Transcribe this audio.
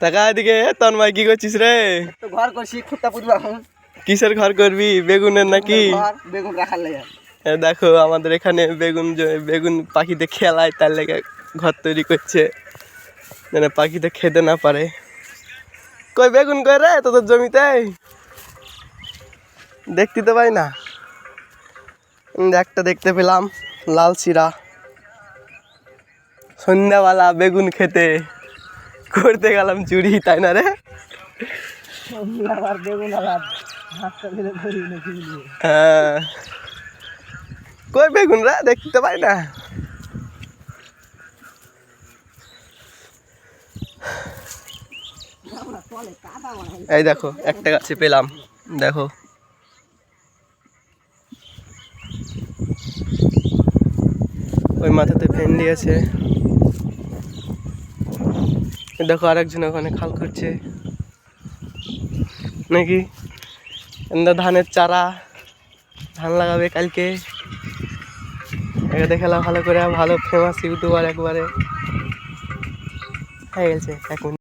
টাকা এদিকে তন্ময় কি করছিস রে? তো ঘর করছি খুঁটা পুতবো এখন। কিসের ঘর করবি? বেগুনের নাকি? বেগুন রাখার লেগে। এ দেখো আমাদের এখানে বেগুন বেগুন পাখিতে খেলায় তার লেগে ঘর তৈরি করছে। যেন পাখিতে খেতে না পারে। কই বেগুন কই রে তোদের জমিতে? দেখতে তো পাই না। একটা দেখতে পেলাম লাল চিরা সন্ধ্যাবেলা বেগুন খেতে। করতে গেলাম চুরি তাই না রে? আবার বেগুন আবার হ্যাঁ। কই বেগুন রে? দেখতে পাই না। এই দেখো একটা গাছে পেলাম। দেখো। ওই মাথাতে ভেন্ডি আছে। দেখো আরেকজন ওখানে খাল করছে নাকি? ধানের চারা, ধান লাগাবে কালকে। একে দেখালাম ভালো করে, ভালো ফেমাস ইউটিউবার একবারে। হয়ে গেছে মিনিট